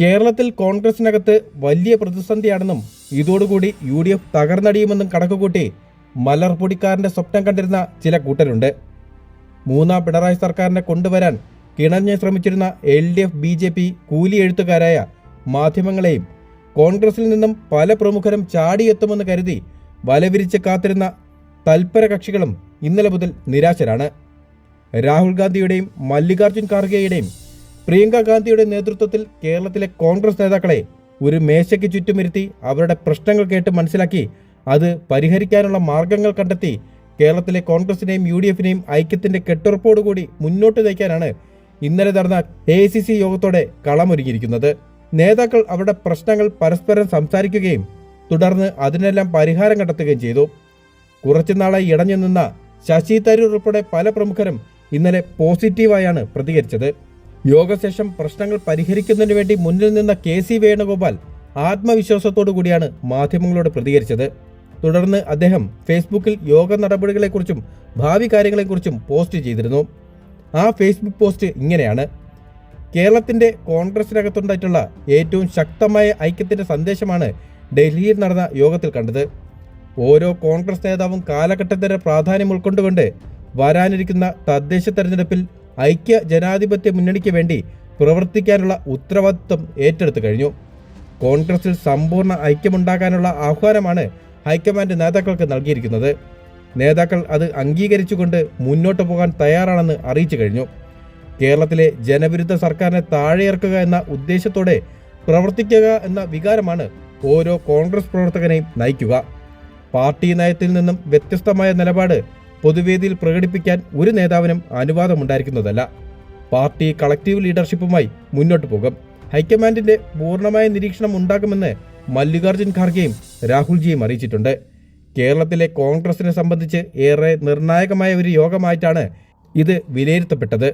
കേരളത്തിൽ കോൺഗ്രസിനകത്ത് വലിയ പ്രതിസന്ധിയാണെന്നും ഇതോടുകൂടി യു ഡി എഫ് തകർന്നടിയുമെന്നും കണക്കുകൂട്ടി മലർപൊടിക്കാരന്റെ സ്വപ്നം കണ്ടിരുന്ന ചില കൂട്ടരുണ്ട്. മൂന്നാം പിണറായി സർക്കാരിനെ കൊണ്ടുവരാൻ കിണഞ്ഞ് ശ്രമിച്ചിരുന്ന L D F B J P കൂലി എഴുത്തുകാരായ മാധ്യമങ്ങളെയും കോൺഗ്രസിൽ നിന്നും പല പ്രമുഖരും ചാടിയെത്തുമെന്ന് കരുതി വലവിരിച്ച് കാത്തിരുന്ന തൽപര കക്ഷികളും ഇന്നലെ മുതൽ നിരാശരാണ്. രാഹുൽ ഗാന്ധിയുടെയും മല്ലികാർജുൻ ഖാർഗെയുടെയും പ്രിയങ്ക ഗാന്ധിയുടെ നേതൃത്വത്തിൽ കേരളത്തിലെ കോൺഗ്രസ് നേതാക്കളെ ഒരു മേശയ്ക്ക് ചുറ്റുമിരുത്തി അവരുടെ പ്രശ്നങ്ങൾ കേട്ട് മനസ്സിലാക്കി അത് പരിഹരിക്കാനുള്ള മാർഗങ്ങൾ കണ്ടെത്തി കേരളത്തിലെ കോൺഗ്രസിനെയും യു ഡി എഫിനെയും ഐക്യത്തിന്റെ കെട്ടുറപ്പോടുകൂടി മുന്നോട്ട് നയിക്കാനാണ് ഇന്നലെ നടന്ന എ സി സി യോഗത്തോടെ കളമൊരുങ്ങിയിരിക്കുന്നത്. നേതാക്കൾ അവരുടെ പ്രശ്നങ്ങൾ പരസ്പരം സംസാരിക്കുകയും തുടർന്ന് അതിനെല്ലാം പരിഹാരം കണ്ടെത്തുകയും ചെയ്തു. കുറച്ചുനാളായി ഇടഞ്ഞു നിന്ന ശശി തരൂർ ഉൾപ്പെടെ പല പ്രമുഖരും ഇന്നലെ പോസിറ്റീവായാണ് പ്രതികരിച്ചത്. യോഗശേഷം പ്രശ്നങ്ങൾ പരിഹരിക്കുന്നതിന് വേണ്ടി മുന്നിൽ നിന്ന കെ സി വേണുഗോപാൽ ആത്മവിശ്വാസത്തോടു കൂടിയാണ് മാധ്യമങ്ങളോട് പ്രതികരിച്ചത്. തുടർന്ന് അദ്ദേഹം ഫേസ്ബുക്കിൽ യോഗ നടപടികളെക്കുറിച്ചും ഭാവി കാര്യങ്ങളെക്കുറിച്ചും പോസ്റ്റ് ചെയ്തിരുന്നു. ആ ഫേസ്ബുക്ക് പോസ്റ്റ് ഇങ്ങനെയാണ്. കേരളത്തിന്റെ കോൺഗ്രസിനകത്തുണ്ടായിട്ടുള്ള ഏറ്റവും ശക്തമായ ഐക്യത്തിന്റെ സന്ദേശമാണ് ഡൽഹിയിൽ നടന്ന യോഗത്തിൽ കണ്ടത്. ഓരോ കോൺഗ്രസ് നേതാവും കാലഘട്ടത്തിന്റെ പ്രാധാന്യം ഉൾക്കൊണ്ടുകൊണ്ട് വരാനിരിക്കുന്ന തദ്ദേശ തെരഞ്ഞെടുപ്പിൽ ഐക്യ ജനാധിപത്യ മുന്നണിക്ക് വേണ്ടി പ്രവർത്തിക്കാനുള്ള ഉത്തരവാദിത്വം ഏറ്റെടുത്തു കഴിഞ്ഞു. കോൺഗ്രസിൽ സമ്പൂർണ ഐക്യമുണ്ടാക്കാനുള്ള ആഹ്വാനമാണ് ഹൈക്കമാൻഡ് നേതാക്കൾക്ക് നൽകിയിരിക്കുന്നത്. നേതാക്കൾ അത് അംഗീകരിച്ചുകൊണ്ട് മുന്നോട്ട് പോകാൻ തയ്യാറാണെന്ന് അറിയിച്ചു കഴിഞ്ഞു. കേരളത്തിലെ ജനവിരുദ്ധ സർക്കാരിനെ താഴെയിറക്കുക എന്ന ഉദ്ദേശത്തോടെ പ്രവർത്തിക്കുക എന്ന വികാരമാണ് ഓരോ കോൺഗ്രസ് പ്രവർത്തകനെയും നയിക്കുക. പാർട്ടി നയത്തിൽ നിന്നും വ്യത്യസ്തമായ നിലപാട് പൊതുവേദിയിൽ പ്രകടിപ്പിക്കാൻ ഒരു നേതാവിനും അനുവാദമുണ്ടായിരിക്കുന്നതല്ല. പാർട്ടി കളക്റ്റീവ് ലീഡർഷിപ്പുമായി മുന്നോട്ട് പോകും. ഹൈക്കമാൻഡിന്റെ പൂർണമായ നിരീക്ഷണം ഉണ്ടാകുമെന്ന് മല്ലികാർജുൻ ഖാർഗെയും രാഹുൽജിയും അറിയിച്ചിട്ടുണ്ട്. കേരളത്തിലെ കോൺഗ്രസിനെ സംബന്ധിച്ച് ഏറെ നിർണായകമായ ഒരു യോഗമായിട്ടാണ് ഇത് വിലയിരുത്തപ്പെട്ടത്.